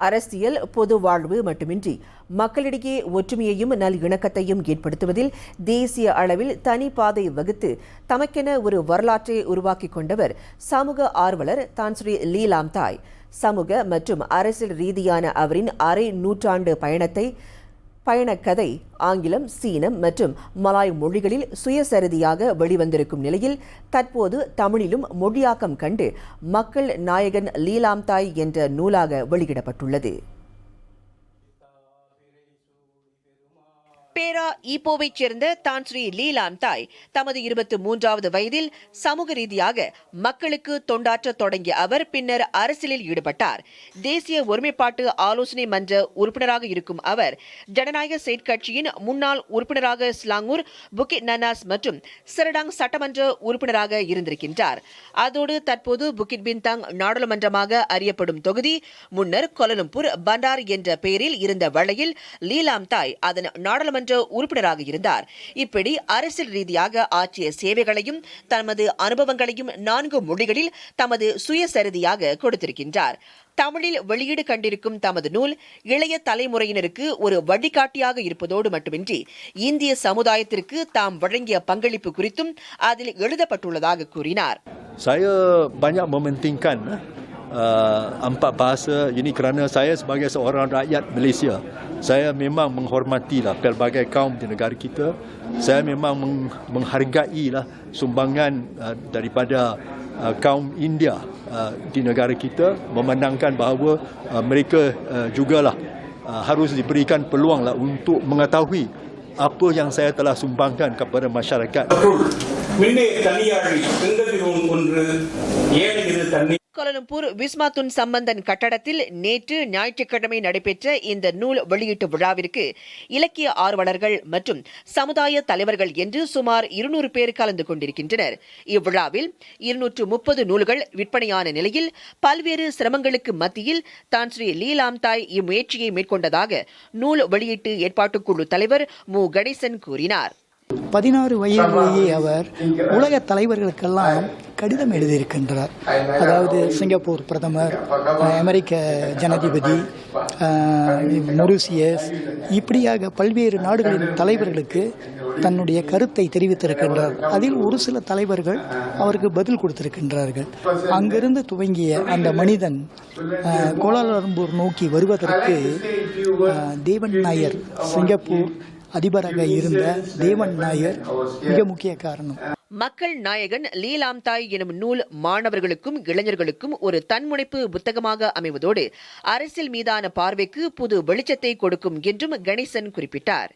அரசியல் பொது வாழ்வு மட்டுமின்றி மக்களிடையே ஒற்றுமையையும் நல் இணக்கத்தையும் ஏற்படுத்துவதில் தேசிய அளவில் தனி பாதை வகுத்து தமக்கென ஒரு வரலாற்றை உருவாக்கிக் கொண்டவர் சமூக ஆர்வலர் தான் ஸ்ரீ லீலாம் தாய் சமூக மற்றும் அரசியல் ரீதியான அவரின் அரை நூற்றாண்டு பயணத்தை பயணக்கதை ஆங்கிலம் சீனம் மற்றும் மலாய் மொழிகளில் சுயசரிதியாக வெளிவந்திருக்கும் நிலையில் தற்போது தமிழிலும் மொழியாக்கம் கண்டு மக்கள் நாயகன் லீலாம் தாய் என்ற நூலாக வெளியிடப்பட்டுள்ளது. பேரா ஈப்போவைச் சேர்ந்த தான் ஸ்ரீ லீலாம் தாய். தமது இருபத்தி மூன்றாவது வயதில் சமூக ரீதியாக மக்களுக்கு தொண்டாற்ற தொடங்கிய அவர் பின்னர் அரசியலில் ஈடுபட்டார். தேசிய ஒருமைப்பாட்டு ஆலோசனை மன்ற உறுப்பினராக இருக்கும் அவர் ஜனநாயக செயற் கட்சியின் முன்னாள் உறுப்பினராக ஸ்லாங்கூர் புக்கிட் நனாஸ் மற்றும் சிரடாங் சட்டமன்ற உறுப்பினராக இருந்திருக்கின்றார். அதோடு தற்போது புக்கிட் பின்தாங் நாடாளுமன்றமாக அறியப்படும் தொகுதி முன்னர் கொலலும்பூர் பண்டார் என்ற பெயரில் இருந்த வழியில் லீலாம் தாய் அதன் நாடாளுமன்ற சட்டமன்ற உறுப்பினராக இருந்தார். இப்படி அரசியல் ரீதியாக ஆற்றிய சேவைகளையும் தமது அனுபவங்களையும் நான்கு மொழிகளில் தமது சுயசரிதியாக கொடுத்திருக்கின்றார். தமிழில் வெளியீடு கண்டிருக்கும் தமது நூல் இளைய தலைமுறையினருக்கு ஒரு வழிகாட்டியாக இருப்பதோடு மட்டுமின்றி இந்திய சமுதாயத்திற்கு தாம் வழங்கிய பங்களிப்பு குறித்தும் அதில் எழுதப்பட்டுள்ளதாக கூறினார். Saya banyak mementingkan uh, empat bahasa. Ini kerana saya sebagai seorang rakyat Malaysia. saya memang menghormati lah pelbagai kaum di negara kita saya memang meng- menghargai lah sumbangan uh, daripada uh, kaum India uh, di negara kita memandangkan bahawa uh, mereka uh, jugalah uh, harus diberikan peluang lah untuk mengetahui apa yang saya telah sumbangkan kepada masyarakat அவற்றுள் மின்னே தனியாழி செங்கதிர் ஒன்று ஏனையது தண்ணீர் கோலலம்பூர் விஸ்மாத்துன் சம்பந்தன் கட்டடத்தில் நேற்று ஞாயிற்றுக்கிழமை நடைபெற்ற இந்த நூல் வெளியீட்டு விழாவிற்கு இலக்கிய ஆர்வலர்கள் மற்றும் சமுதாய தலைவர்கள் என்று சுமார் இருநூறு பேர் கலந்து கொண்டிருக்கின்றனர். இவ்விழாவில் இருநூற்று முப்பது நூல்கள் விற்பனையான நிலையில் பல்வேறு சிரமங்களுக்கு மத்தியில் தான் ஸ்ரீ லீலாம்தாய் இம்முயற்சியை மேற்கொண்டதாக நூல் வெளியீட்டு ஏற்பாட்டுக்குழு தலைவர் மு. கணேசன் கூறினார். பதினாறு வயதிலேயே அவர் உலக தலைவர்களுக்கெல்லாம் கடிதம் எழுதியிருக்கின்றார். அதாவது சிங்கப்பூர் பிரதமர் அமெரிக்க ஜனாதிபதி மொரிசியஸ் இப்படியாக பல்வேறு நாடுகளின் தலைவர்களுக்கு தன்னுடைய கருத்தை தெரிவித்திருக்கின்றார். அதில் ஒரு சில தலைவர்கள் அவருக்கு பதில் கொடுத்திருக்கின்றார்கள். அங்கிருந்து துவங்கிய அந்த மனிதன் கோலாலம்பூர் நோக்கி வருவதற்கு தேவன் நாயர் சிங்கப்பூர் அதிபராக இருந்த தேவன் நாயர் மிக முக்கிய காரணம். மக்கள் நாயகன் லீலாம் தாய் எனும் நூல் மாணவர்களுக்கும் இளைஞர்களுக்கும் ஒரு தன்முனைப்பு புத்தகமாக அமைவதோடு அரசியல் மீதான பார்வைக்கு புது வெளிச்சத்தை கொடுக்கும் என்றும் கணேசன் குறிப்பிட்டார்.